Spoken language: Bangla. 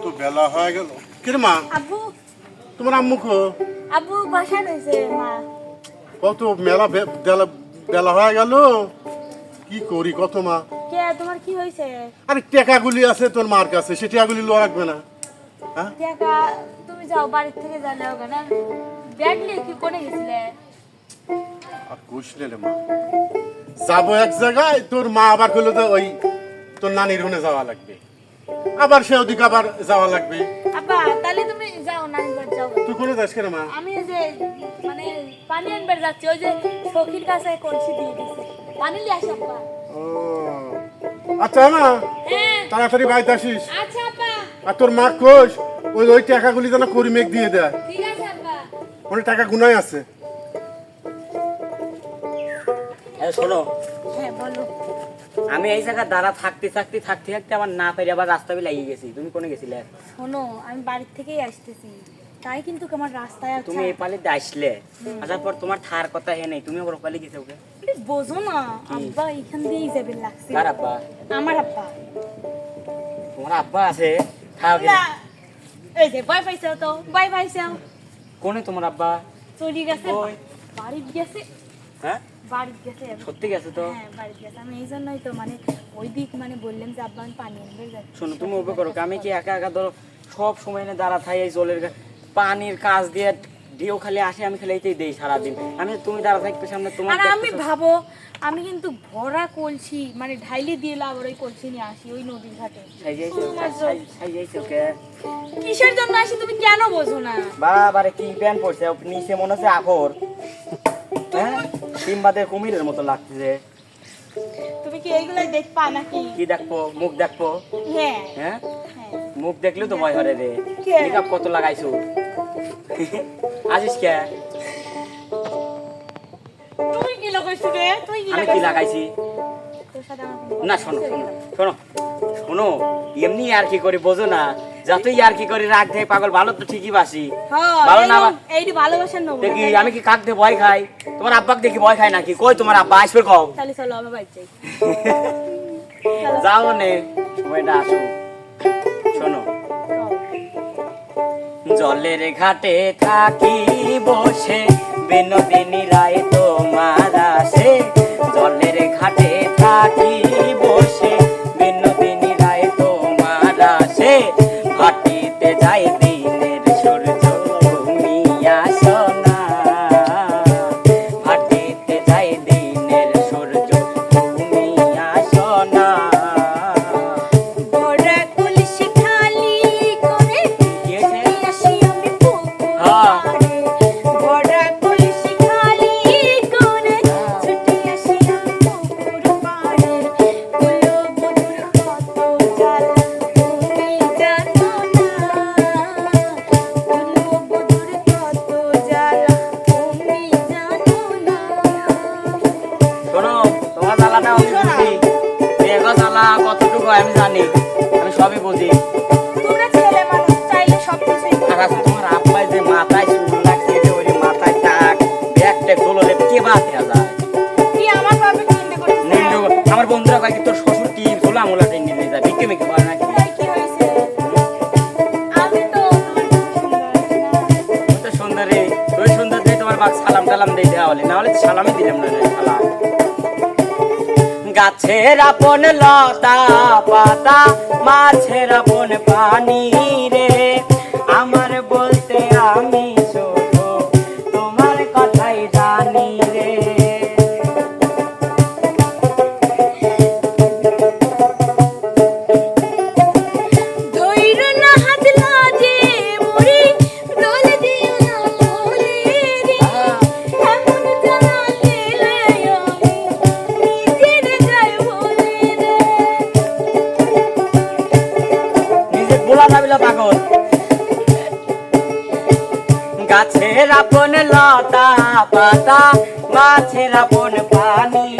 কত বেলা হয়ে গেল। কিরে মা? আব্বু। তোমার আম্মু আব্বু বাসায় রয়েছে মা। কত মেলা বেলা বেলা হয়ে গেল। কি করি কত মা? কে তোমার কি হয়েছে? আরে টাকাগুলি আছে তোর মার কাছে সে টাকাগুলি লোয়া রাখবে না। হ্যাঁ? টাকা তুমি যাও বাড়ির থেকে জানলে ওখানে ব্যাগ নিয়ে কি করে গেছিলে? আর কুশলে রে মা? যাব এক জায়গায় তোর মা আবার কইলো তো ওই তোর নানির হুনে যাওয়া লাগবে। আবার সে ওদিকে আবার যাওয়া লাগবে। আব্বা তাহলে তুমি যাও নানিবার যাও। তুই করে যাস কেন মা? আমি ওই যে মানে পানি আনবার যাচ্ছি ওই যে সখীর কাছে কলসি দিয়ে দিছে। পানি নিয়ে আসো আব্বা। ও। আচ্ছা হ্যাঁ। তাড়াতাড়ি বাড়িতে আসিস। আচ্ছা আর তোর মা কোষ ওই ওই টাকাগুলি যেন করি মেঘ দিয়ে দেয়। ঠিক আছে টাকা গুনাই আছে। শোনো। হ্যাঁ বলো। আমি এই জায়গায় দাঁড়া থাকতে থাকতে থাকতে থাকতে আমার না পেরে আবার রাস্তা লাগিয়ে গেছি। তুমি কোনে গেছিলে? শোনো আমি বাড়ির থেকেই আসতেছি। তাই কিন্তু আমার রাস্তায় আছে তুমি এই পালে আসলে। আসার পর তোমার থার কথা হে নেই তুমি ওর পালে গেছে ওকে? বোঝো না আব্বা এখান দিয়েই যাবে লাগছে। কার আব্বা? আমার আব্বা। তোমার আব্বা আছে? থাও এই যে ভয় পাইছাও তো ভয় পাইছাও কোনে তোমার আব্বা? চলে গেছে। বাড়ির গেছে। হ্যাঁ? বাড়ির গেছে। সত্যি গেছে তো? হ্যাঁ গেছে। আমি এই জন্যই তো মানে ওই দিক মানে বললাম যে আব্বা আমি পানি আনবে যাচ্ছি। শোনো তুমি করো আমি কি একা একা ধরো সব সময় এনে দাঁড়া থাই এই জলের পানির কাজ দিয়ে ঢেউ খালি আসে আমি দেই সারাদিন। আমি তুমি দাঁড়া সামনে তোমার আর আমি ভাবো আমি কিন্তু ভরা কলসি মানে ঢাইলে দিয়ে আবার ওই কলসি নিয়ে আসি ওই নদীর ঘাটে। কিসের জন্য আসি তুমি কেন বোঝো না? বাবারে কি প্যান পড়ছে? নিচে মনে হচ্ছে আখর। সিম্বাদের কুমিরের মতো লাগছে তুমি কি এইগুলাই দেখপা নাকি? কি দেখব? মুখ দেখব? হ্যাঁ। হ্যাঁ? হ্যাঁ। মুখ দেখলে তো ভয় হরে রে? মেকআপ কত লাগাইছো? আজিস কে? তুই কি লাগাইছিস রে? তুই কি আমি কি লাগাইছি? না শোনো? শোনো শোনো শোনো এমনি আর কি করে বোঝো না। যতই আর কি করে রাগ দেয় পাগল ভালো তো ঠিকই বাসি। ভালো না এই- ভালোবাসার নমুনা, দেখি আমি কি কাক দিয়ে ভয় খাই? তোমার আব্বাকে দেখি ভয় খাই নাকি? কই তোমার আব্বা? আসবে কও। তাহলে চলো আমার বাড়ি যাই। যাও নে সময়টা আসো। শোনো। জলের ঘাটে থাকি বসে বিনোদিনী রায় তোমার আসে। জলের ঘাটে আমি জানি। আমি সবই বুঝি। তোমরা ছেলে মানুষ চাইলে সব কিছুই আর তোমার আব্বাই যে মাথায় চুল লাগছে যে ওই মাথায় টাক ব্যাগ ট্যাগ দোললে কে বাদ দেওয়া যায়? কি আমার বাবা চিন্তা করতেছে? আমার বন্ধুরা কয় কি তোর শ্বশুর কি ঝোলা মোলা টেনে নিয়ে যায়? বিকে মিকে করে নাকি? তাই কি হয়েছে? আমি তো তোমার খুব সুন্দর আছি না। তুই তো সুন্দরী তুই সুন্দর দিয়ে তোমার বাক সালাম টালাম দিয়ে দেওয়া হলে। না হলে সালামই দিলাম না সালাম। গাছের আপন লতা পাতা মাছের আপন পানি রে। বোলা ভাবিল পাগল। গাছের আপন লতা পাতা মাছের আপন পানি।